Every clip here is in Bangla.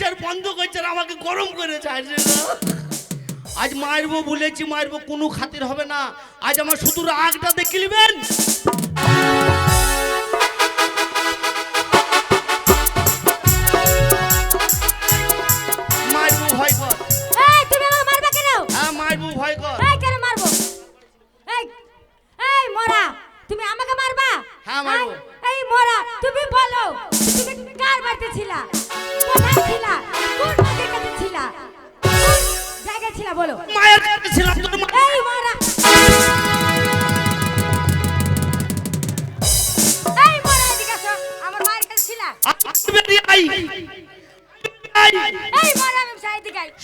চাইছে আর বন্ধ করছে আর আমাকে গরম করেছে। আজ মারবো বলেছি, মারবো কোনো খাতির হবে না। আজ আমার শুধু রাগটা দেখে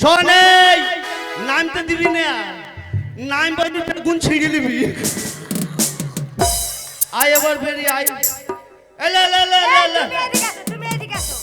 শোন নামতে দিবি না। নাম বাজে গুণ ছিঁড়ে দিবি। আয় এবার বেরিয়ে আয়। এলে এলে এলে, এই এলে তুমি এদিকে আসো তুমি এদিকে আসো।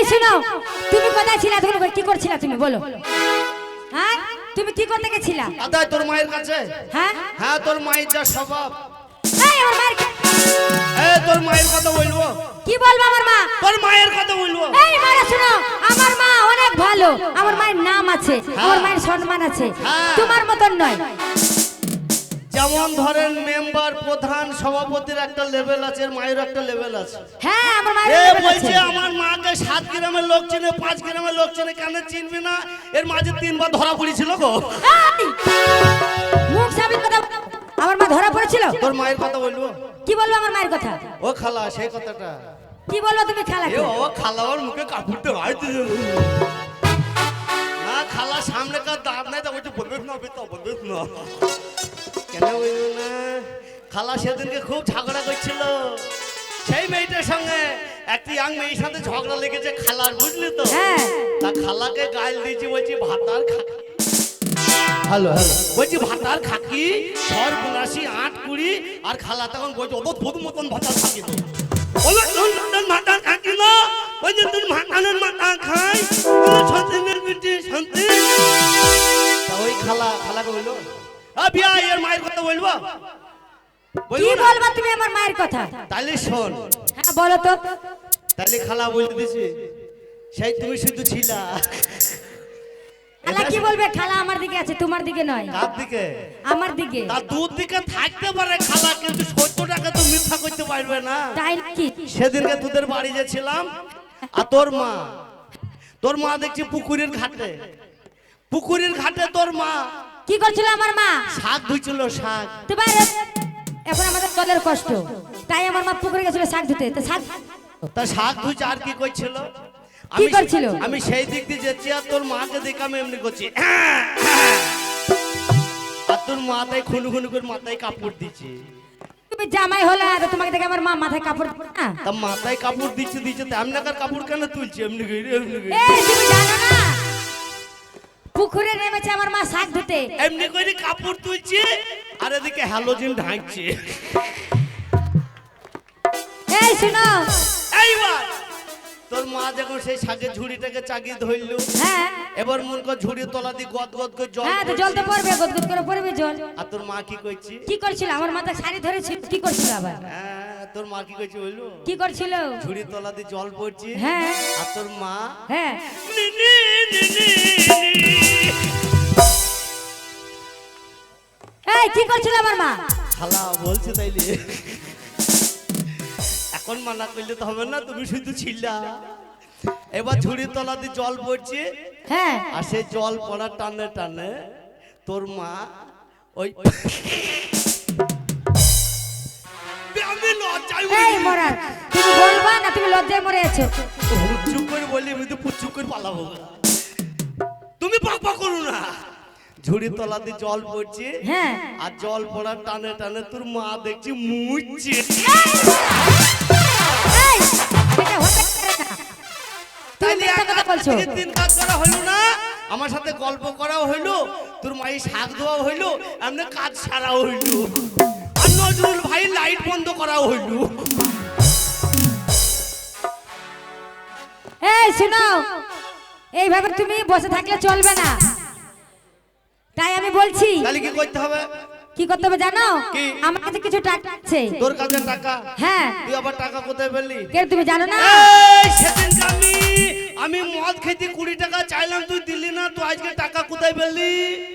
এই শোনো তুমি কোথায় ছিলা তখন কি করছিলা তুমি? বলো। হ্যাঁ? তুমি কি করতে গেছিলা? আদায় তোর মায়ের কাছে? হ্যাঁ? হ্যাঁ তোর মায়ের যা স্বভাব। এই আমার মায়ের কা- এ তোর মায়ের কথা বলব? কি বলব আমার মা? তোর মায়ের কথা বলব? এই মারা শোনো আমার মা অনেক ভালো। আমার মায়ের নাম আছে আমার মায়ের সম্মান আছে। হ্যাঁ। তোমার মতন নয়। যেমন ধরেন মেম্বার প্রধান সভাপতির একটা লেভেল আছে এর মায়ের একটা লেভেল আছে। হ্যাঁ আমার মায়ের এ আছে। বলছে আমার মাকে সাত গ্রামের লোক চেনে পাঁচ গ্রামের লোক চেনে কেন চিনবি না। এর মাঝে তিনবার ধরা পড়েছিল গো। এই! মুখ সাবিত কথা বলো। আমার মা ধরা পড়েছিল? তোর মায়ের কথা বলব? কি বলব আমার মায়ের কথা? ও খালা সেই কথাটা। কি বলব তুমি এ খালাকে বাবা খালা ওর মুখে কাপড়তে ভাইতে না খালা সামনে কার দাঁত নাই তা বলছে বলবে না বেতা বলবে না। কেন বলব না? খালা সেদিনকে খুব ঝগড়া করছিল। সেই মেয়েটার সঙ্গে একটি ইয়াং মেয়ের সাথে ঝগড়া লেগেছে খালার বুঝলি তো? হ্যাঁ। তা খালাকে গাল দিয়েছি বলছি ভাতার খাকি। Hello hello. বলছি ভাতার খাকি সর আট কুড়ি। আর খালা তখন বলছি অত ভূত মতন ভাতার খাকি তো। বলো তোর তোর মাথার খাকি না? বলছি তোর মাথানের মাথা খাই। সন্তানের পিঠে শান্তি। তা ওই খালা খালাকে বলল বিয়া এর মায়ের কথা বলব কি বলবা তুমি আমার মায়ের কথা তাহলে শোন হ্যাঁ বলো তো তাহলে খালা বলতে দিছি সেই তুমি শুধু ছিলা খালা কি বলবে খালা আমার দিকে আছে তোমার দিকে নয় কার দিকে আমার দিকে তার দূর দিকে থাকতে পারে খালা কিন্তু সত্তর তো মিথ্যা করতে পারবে না তাই নাকি সেদিনকে তোদের বাড়ি গেছিলাম আর তোর মা তোর মা দেখছি পুকুরের ঘাটে। পুকুরের ঘাটে তোর মা কি করছিল আমার মা? শাক ধুইছিল শাক। তোমার এখন আমাদের জলের কষ্ট। তাই আমার মা পুকুরে গেছিল শাক ধুতে। তো শাক তা শাক ধুইছে আর কি করছিল? কি করছিল? আমি সেই দিক দিয়ে যাচ্ছি আর তোর মাকে দেখে আমি এমনি করছি। আর তোর মাথায় খুনু খুনু করে মাথায় কাপড় দিচ্ছে। তুমি জামাই হলে আর তোমাকে দেখে আমার মা মাথায় কাপড় না তা মাথায় কাপড় দিচ্ছে দিচ্ছে তো এমনি কাপড় কেন তুলছে? এমনি করে এমনি করে। তুমি জানো না? পুকুরে নেমেছে আমার মা শাক ধুতে। এমনি করে কাপড় তুলছে আর এদিকে হ্যালোজিন ঢাকছে। এই শুনো। এইবার তোর মা যখন সেই শাকের ঝুড়িটাকে চাগিয়ে ধরলো হ্যাঁ। এবার মন কর ঝুড়ি তলা দিয়ে গদ গদ করে জল হ্যাঁ তো জল তো পড়ছে। গদ গদ করে পড়বে জল। আর তোর মা কি করছে? কি করছিল? আমার মাথা শাড়ি ধরেছিল কি করছিল আবার? হ্যাঁ। তোর মা কি করছে বলল? কি করছিল? ঝুড়ি তলা দিয়ে জল পড়ছে। হ্যাঁ। আর তোর মা? হ্যাঁ। এই কি করছিল আমার মা? খালা বলছে তাইলে। এখন মানা করলে তো হবে না তুমি শুধু ছিলা। এবার ঝুড়ির তলা দিয়ে জল পড়ছে। হ্যাঁ। আর সেই জল পড়ার টানে টানে তোর মা ওই এই মরার তুমি বলবা না তুমি লজ্জায় মরে আছো। চুপ করে বলি আমি তো চুপ করে পালাবো। তুমি পাক করো না। ঝুড়ির তলা দিয়ে জল পড়ছে হ্যাঁ। আর জল পড়ার টানে টানে তোর মা দেখছি মুচ্ছে আমার সাথে গল্প করাও হইল তোর মায়ের শাক দেওয়া হইল এমনি কাজ সারাও হইল নজরুল ভাই লাইট বন্ধ করাও হইল। এই শোনো। এইভাবে তুমি বসে থাকলে চলবে না। তাই আমি বলছি তাহলে কি করতে হবে? কি করতে হবে জানো? আমার কাছে কিছু টাকা আছে। তোর কাছে টাকা? হ্যাঁ। তুই আবার টাকা কোথায় পেলি? কেন তুমি জানো না? সেদিন আমি আমি মদ খেতে কুড়ি টাকা চাইলাম তুই দিলি না তুই আজকে টাকা কোথায় পেলি?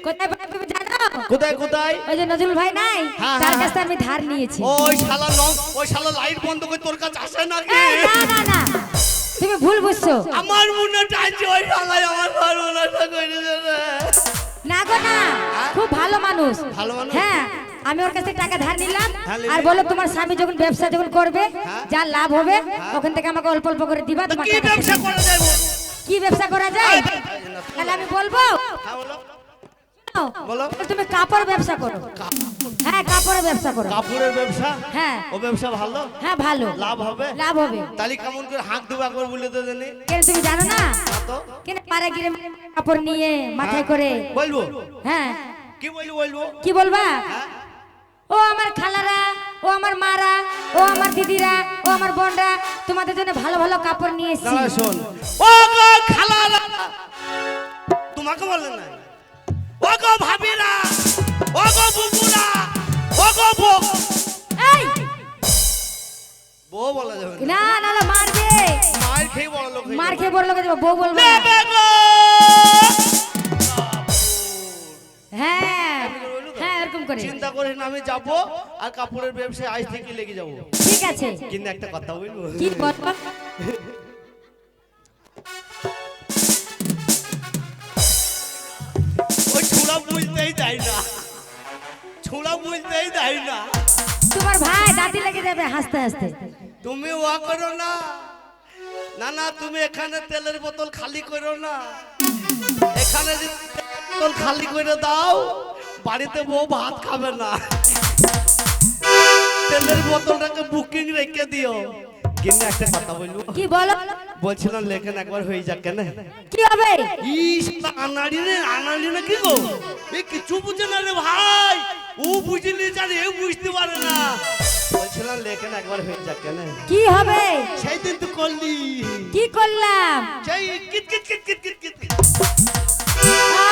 কোথায় পাবে তুমি জানো? কোথায় কোথায়? ওই যে নজরুল ভাই নাই? হ্যাঁ, তার হ্যাঁ, কাছে আমি ধার নিয়েছি। ওই শালা লং ওই শালা লাইট বন্ধ করে তোর কাছে আসে নাকি এই, না না না। তুমি ভুল বুঝছ। আমার মনে টাইছে ওই শালাই আমার সর্বনাশা করে দেবে। না গো না। খুব ভালো মানুষ। ভালো মানুষ? হ্যাঁ আমি ওর কাছ থেকে টাকা ধার নিলাম। হ্যাঁ, আর বলো তোমার স্বামী যখন ব্যবসা যখন করবে হ্যাঁ। যা লাভ হবে ওখান থেকে আমাকে অল্প অল্প করে দিবা তোমার কি ব্যবসা করা যায়? কি ব্যবসা করা যায়? না, তাহলে আমি বলব। হ্যাঁ বলো। তুমি কাপড় ব্যবসা করো। হ্যাঁ কাপড়ের ব্যবসা করো। কাপড়ের ব্যবসা? হ্যাঁ। ও ব্যবসা ভালো? হ্যাঁ ভালো। লাভ হবে? লাভ হবে। তাহলে কেমন করে হাঁক দেবো একবার বলে তো জানি। কেন তুমি জানো না? কেন পারে গিরে কাপড় নিয়ে মাথায় করে? বলব? হ্যাঁ। কি বলব বলব? কি বলবা? হ্যাঁ। ও আমার খালারা ও আমার মারা ও আমার দিদিরা ও আমার বোনরা তোমাদের জন্য ভালো ভালো কাপড় নিয়ে এসেছি। শোন। ও খালারা! তোমাকে বলে না ও ভাবিরা ও গো বুবুরা ও বউ। এই! বউ বলা যাবে না। না না মারবে। মায়ের খেয়ে বড় লোক মার। খেয়ে বলল দেবো বউ বলবে। নেবে গো। হ্যাঁ। হ্যাঁ এরকম করে। চিন্তা আমি যাব আর কাপড়ের ব্যবসায় আজ থেকে লেগে যাব। ঠিক আছে। কিন্তু একটা কথা বলব। কি বলব ছোড়া বুঝতেই দেয় না। তোমার ভাই দাঁতি লেগে যাবে হাসতে হাসতে। তুমি ওয়া করো না। না না তুমি এখানে তেলের বোতল খালি করো না। এখানে বোতল খালি করে দাও বাড়িতে বউ ভাত খাবে না। তেলের বোতলটাকে বুকিং রেখে দিও। কিন্তু একটা কথা বলব? কি বলো? বলছিলাম লেখেন একবার হয়ে যাক কেন? কি হবে? ইস আনাড়ি রে আনাড়ি না কি গো? এ কিছু বুঝে না রে ভাই। ও বুঝলি জানি এ বুঝতে পারে না বলছিলাম লেখেন একবার হয়ে যাক কেন কি হবে সেই দিন তো করলি কি করলাম সেই কিট কিট কিট কিট কিট কিট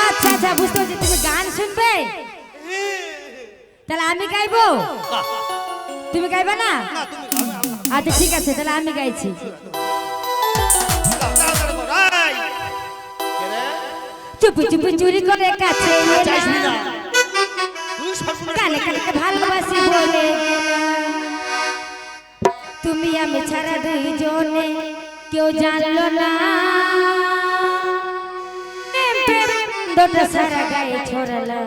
আচ্ছা আচ্ছা বুঝতে পারছি তুমি গান শুনবে তাহলে আমি গাইবো তুমি গাইবে না। আচ্ছা ঠিক আছে তাহলে আমি গাইছি? চুপি চুপি চুরি করে কাছে কানে কানে ভালোবাসি বলে। তুমি আমি ছাড়া দুইজনে কেউ জানলো না। দুটো সারা গায়ে ছড়ালা।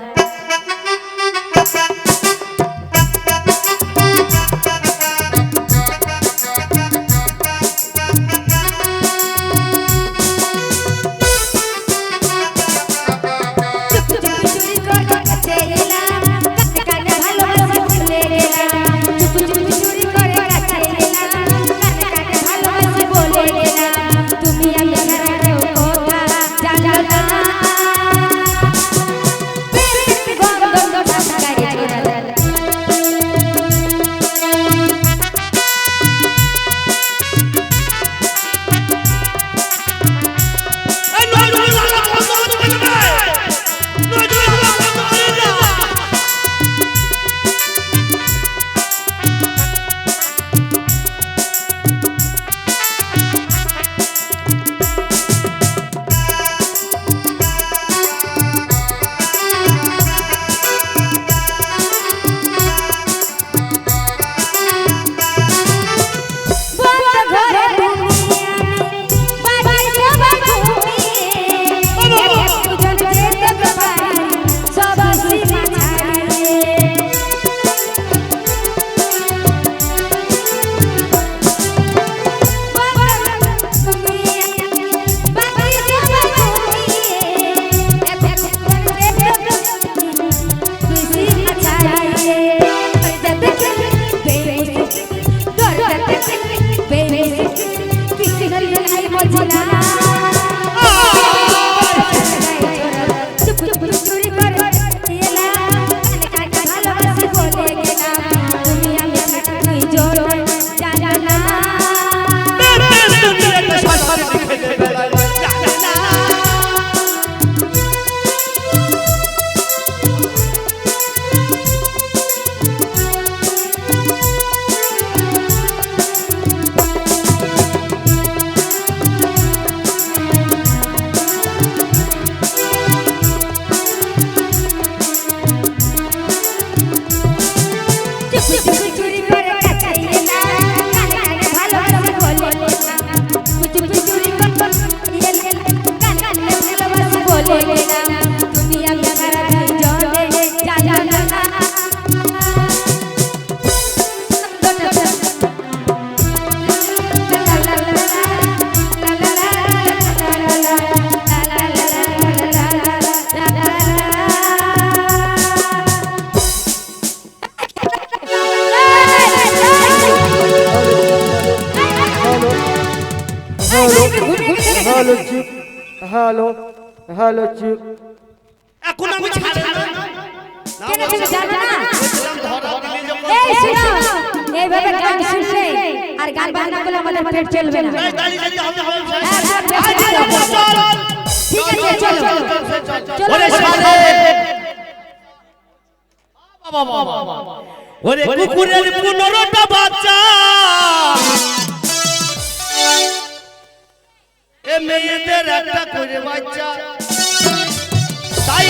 হ্যালো চিক হ্যালো হ্যালো চিক এখন আমি ছাড়ি না। কেন তুমি জানো না? এই শোনো এইভাবে গান শুনলে আর গান বাজনা করলে আমাদের পেট চলবে না। এই দাঁড়িয়ে হবে হবে হ্যাঁ, হ্যাঁ, আয়, চল, চল, চল, চল। ঠিক আছে চলো চলো। ওরে শালে ওরে কুকুরের পনেরোটা বাচ্চা। মেয়েদের একটা করে বাচ্চা। তাই